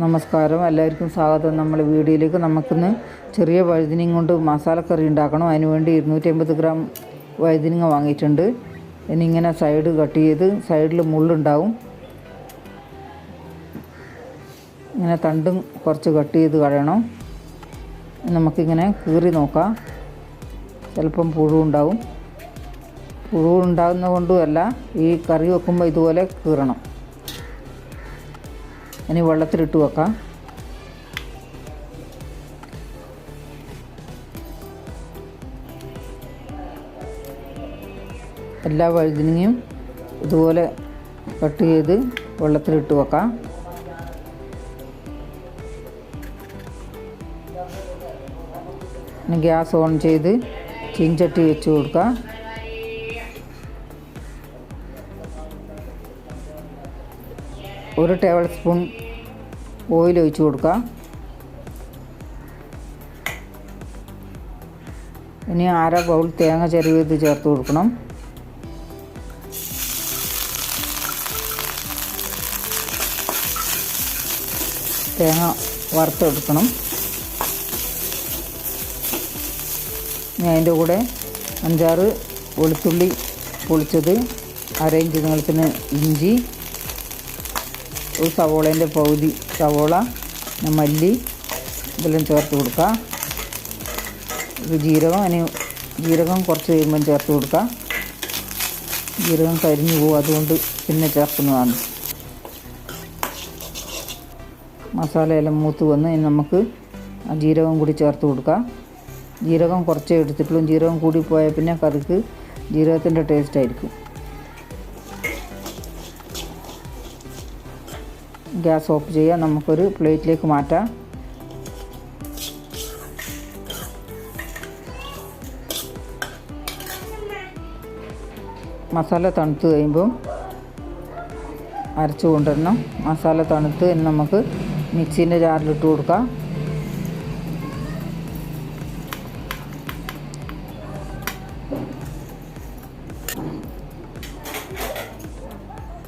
നമസ്കാരം. എല്ലാവർക്കും സ്വാഗതം. നമ്മൾ വീഡിയോയിലേക്ക് നമുക്കിന്ന് ചെറിയ വഴുതിനയും കൊണ്ട് മസാലക്കറി ഉണ്ടാക്കണം. അതിന് വേണ്ടി ഇരുന്നൂറ്റി അമ്പത് ഗ്രാം വഴുതിനങ്ങ വാങ്ങിയിട്ടുണ്ട്. ഇനിയിങ്ങനെ സൈഡ് കട്ട് ചെയ്ത് സൈഡിൽ മുള്ളുണ്ടാവും. ഇങ്ങനെ തണ്ടും കുറച്ച് കട്ട് ചെയ്ത് കളയണം നമുക്കിങ്ങനെ കീറി നോക്കാം. ചിലപ്പം പുഴുണ്ടാവും ഉണ്ടാവും പുഴു ഉണ്ടാകുന്ന കൊണ്ടുമല്ല ഈ കറി വെക്കുമ്പോൾ ഇതുപോലെ കീറണം. ഇനി വെള്ളത്തിലിട്ട് വെക്കാം. എല്ലാ വഴുതിനെയും ഇതുപോലെ കട്ട് ചെയ്ത് വെള്ളത്തിലിട്ട് വെക്കാം. ഗ്യാസ് ഓൺ ചെയ്ത് ചീഞ്ചട്ടി വെച്ച് കൊടുക്കാം. ഒരു ടേബിൾ സ്പൂൺ ഓയിൽ ഒഴിച്ച് കൊടുക്കുക. ഇനി അര ബൗൾ തേങ്ങ ചെരുവിത് ചേർത്ത് കൊടുക്കണം. തേങ്ങ വറുത്തെടുക്കണം. ഇനി അതിന്റെ കൂടെ അഞ്ചാറ് വെളുത്തുള്ളി പൊളിച്ചത് അര ഇഞ്ച് നീളത്തിന് ഇഞ്ചി ഒരു സവോളേന്റെ പകുതി സവോള മല്ലി ഇതെല്ലാം ചേർത്ത് കൊടുക്കുക. ഒരു ജീരകം അതിന് ജീരകം കുറച്ച് കഴിയുമ്പം ചേർത്ത് കൊടുക്കുക. ജീരകം കരിഞ്ഞു പോകും അതുകൊണ്ട് പിന്നെ ചേർക്കുന്നതാണ്. മസാലയെല്ലാം മൂത്ത് വന്ന് നമുക്ക് ആ ജീരകം കൂടി ചേർത്ത് കൊടുക്കാം ജീരകം കുറച്ചേ എടുത്തിട്ടുള്ളൂ. ജീരകം കൂടി പോയാൽ പിന്നെ കറിക്ക് ജീരകത്തിന്റെ ടേസ്റ്റ് ആയിരിക്കും. ഗ്യാസ് ഓഫ് ചെയ്യുക നമുക്കൊരു പ്ലേറ്റിലേക്ക് മാറ്റാം. മസാല തണുത്ത് കഴിയുമ്പം അരച്ച് കൊണ്ടുവരണം. മസാല തണുത്ത് നമുക്ക് മിക്സീന്റെ ജാറിലിട്ട് കൊടുക്കാം.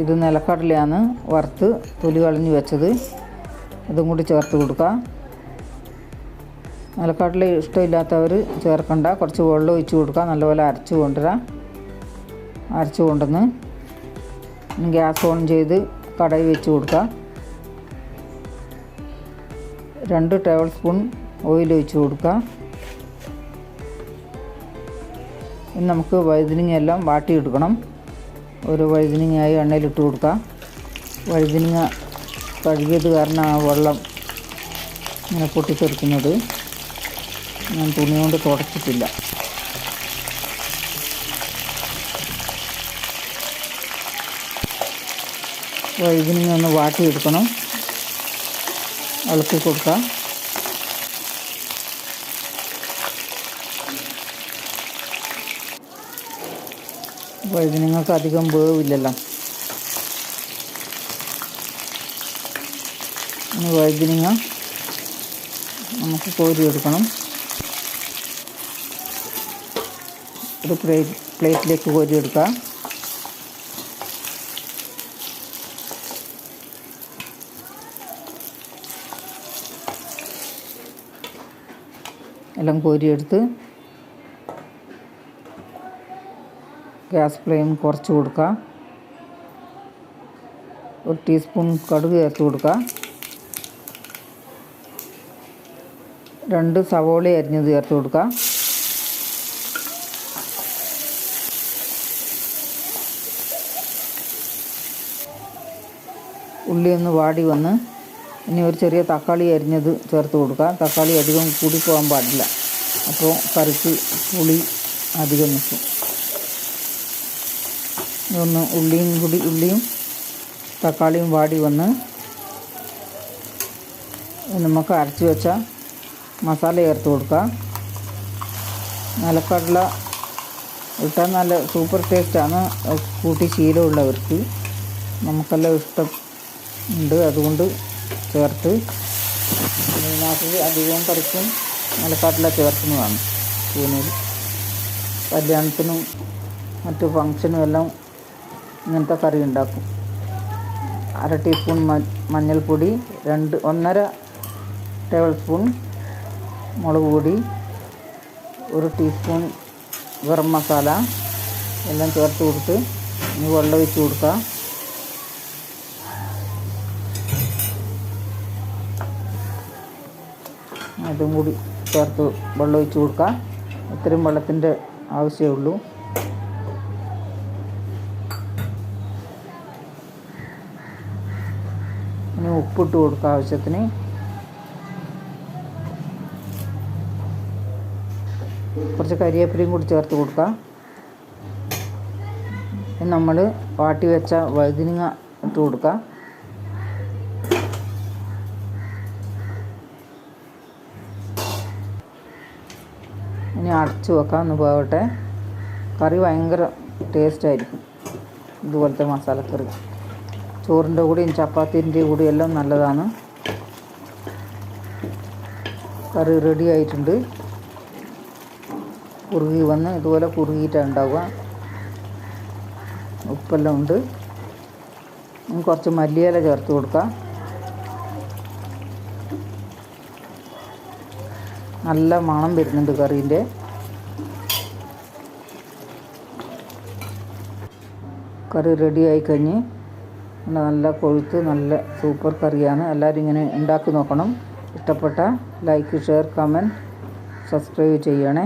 ഇത് നിലക്കടലയാണ് വറുത്ത് തൊലി കളഞ്ഞ് വെച്ചത്. അതും കൂടി ചേർത്ത് കൊടുക്കുക നിലക്കടല ഇഷ്ടമില്ലാത്തവർ ചേർക്കണ്ട. കുറച്ച് വെള്ളം ഒഴിച്ച് കൊടുക്കുക നല്ലപോലെ അരച്ച് കൊണ്ടുവരാം. അരച്ച് കൊണ്ടുവന്ന് ഗ്യാസ് ഓൺ ചെയ്ത് കടയിൽ വെച്ച് കൊടുക്കുക രണ്ട് ടേബിൾ സ്പൂൺ ഓയിൽ ഒഴിച്ച് കൊടുക്കുക ഇനി നമുക്ക് വൈദ്യുതി എല്ലാം വാട്ടിയെടുക്കണം. ഒരു വഴുതിനങ്ങയായി എണ്ണയിലിട്ട് കൊടുക്കുക വഴുതിനങ്ങ കഴുകിയത് കാരണം ആ വെള്ളം ഇങ്ങനെ പൊട്ടിത്തെറിക്കുന്നത്. ഞാൻ തുണി കൊണ്ട് തുടച്ചിട്ടില്ല. വഴുതിനങ്ങ ഒന്ന് വാട്ടിയെടുക്കണം. ഇളക്കി കൊടുക്കുക നിങ്ങൾക്ക് അധികം വേവില്ലല്ലോ. ഇനി നമുക്ക് കോരിയെടുക്കണം. ഒരു പ്ലേറ്റ് പ്ലേറ്റിലേക്ക് കോരി കോരിയെടുക്കുക എല്ലാം കോരിയെടുത്ത് ഗ്യാസ് ഫ്ലെയിം കുറച്ച് കൊടുക്കുക ഒരു ടീസ്പൂൺ കടുക് ചേർത്ത് കൊടുക്കുക രണ്ട് സവോള അരിഞ്ഞത് ചേർത്ത് കൊടുക്കുക ഉള്ളി ഒന്ന് വാടി വന്ന് ഇനി ഒരു ചെറിയ തക്കാളി അരിഞ്ഞത് ചേർത്ത് കൊടുക്കുക തക്കാളി അധികം കൂടി പാടില്ല. അപ്പോൾ കറിക്ക് പുളി അധികം നിൽക്കും. ഇതൊന്ന് ഉള്ളിയും കൂടി ഉള്ളിയും തക്കാളിയും വാടി വന്ന് നമുക്ക് അരച്ച് വെച്ച മസാല ചേർത്ത് കൊടുക്കുക നിലക്കടല ഇട്ടാൽ നല്ല സൂപ്പർ ടേസ്റ്റാണ് കൂട്ടി ശീലമുള്ളവർക്ക് നമുക്കെല്ലാം ഇഷ്ടം ഉണ്ട്. അതുകൊണ്ട് ചേർത്ത് മീനാക്കി അധികവും കറിക്കും നിലക്കടല ചേർക്കുന്നതാണ്. കൂനയിൽ കല്യാണത്തിനും മറ്റു ഫങ്ഷനും എല്ലാം ഇങ്ങനത്തെ കറി ഉണ്ടാക്കും. അര ടീസ്പൂൺ മഞ്ഞൾപ്പൊടി രണ്ട് ഒന്നര ടേബിൾ സ്പൂൺ മുളക് പൊടി ഒരു ടീസ്പൂൺ ഗരം മസാല എല്ലാം ചേർത്ത് കൊടുത്ത് ഇനി വെള്ളം ഒഴിച്ച് കൊടുക്കുക. അതും കൂടി ചേർത്ത് വെള്ളം ഒഴിച്ച് കൊടുക്കുക. ഇത്രയും വെള്ളത്തിന്റെ ആവശ്യമേ ഉള്ളൂ. ഇനി ഉപ്പിട്ട് കൊടുക്കുക ആവശ്യത്തിന്. കുറച്ച് കരിയേപ്പിലയും കൂടി ചേർത്ത് കൊടുക്കുക ഇനി നമ്മൾ വാട്ടി വെച്ച വഴുതിനങ്ങ ഇട്ട് കൊടുക്കുക ഇനി അടച്ചു വെക്കാം ഒന്ന് പോകട്ടെ. കറി ഭയങ്കര ടേസ്റ്റായിരിക്കും ഇതുപോലത്തെ മസാലക്കറി. ചോറിന്റെ കൂടെയും ചപ്പാത്തിന്റെ കൂടെയും എല്ലാം നല്ലതാണ്. കറി റെഡി ആയിട്ടുണ്ട്. കുറുകി വന്ന് ഇതുപോലെ കുറുകിയിട്ടാണ് ഉണ്ടാവുക. ഉപ്പെല്ലാം ഉണ്ട്. കുറച്ച് മല്ലിയില ചേർത്ത് കൊടുക്കാം നല്ല മണം വരുന്നുണ്ട് കറീന്റെ. കറി റെഡി ആയി കഴിഞ്ഞ് നല്ല കൊഴുത്ത് നല്ല സൂപ്പർ കറിയാണ്. എല്ലാവരും ഇങ്ങനെ ഉണ്ടാക്കി നോക്കണം. ഇഷ്ടപ്പെട്ട ലൈക്ക് ഷെയർ കമന്റ് സബ്സ്ക്രൈബ് ചെയ്യണേ.